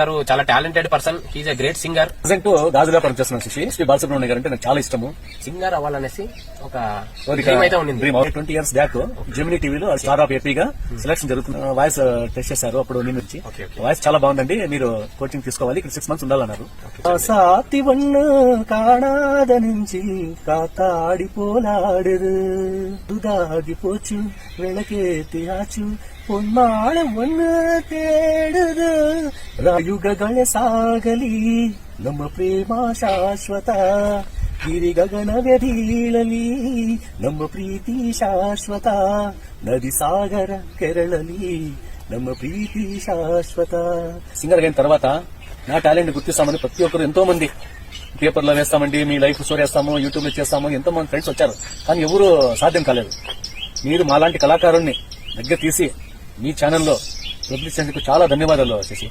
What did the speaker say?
గారు చాలా talented person. He's a great singer present గాజులో పనిచేస్తున్నాను శిషి శ్రీ బాలసుబ్రహ్మణ్య గారు అంటే నాకు చాలా ఇష్టము. సింగర్ అవ్వాలనేసి ఒక అయితే ట్వంటీ ఇయర్స్ బ్యాక్ జెమినీ టీవీలో స్టార్ ఆఫ్ ఏపీగా సెలక్షన్ జరుగుతుంది వాయిస్ టెస్ట్ చేశారు అప్పుడు నేను వచ్చి వాయిస్ చాలా బాగుందండి. మీరు కోచింగ్ తీసుకోవాలి. ఇక్కడ సిక్స్ మంత్స్ ఉండాలన్నారు. సాతి వన్ను కాడాద నుంచి కాతాడిపోలాడదు దుదాగిపోచు వెళకే ఆచు పొన్నాడ ఒన్ను తేడదు ಯುಗಗಳ ಸಾಗಲಿ ನಮ್ಮ ಪ್ರೇಮ ಶಾಶ್ವತ ಗಿರಿ ಗಗನವ್ಯದೀಳಲಿ ನಮ್ಮ ಪ್ರೀತಿ ಶಾಶ್ವತ ನದಿ సాగర ಕೆರಳಲಿ ನಮ್ಮ ప్రీతి శాశ్వత. సింగర్ అయిన తర్వాత నా టాలెంట్ గుర్తిస్తామని ప్రతి ఒక్కరు ఎంతో మంది పేపర్లో వేస్తామండి మీ లైఫ్ స్టోర్ వేస్తాము యూట్యూబ్లో చేస్తాము ఎంతో మంది ఫ్రెండ్స్ వచ్చారు. కానీ ఎవరు సాధ్యం కాలేదు. మీరు మాలాంటి కళాకారుణ్ణి దగ్గర తీసి మీ ఛానల్లో పబ్లిసిటీకి చాలా ధన్యవాదాలు చేసి.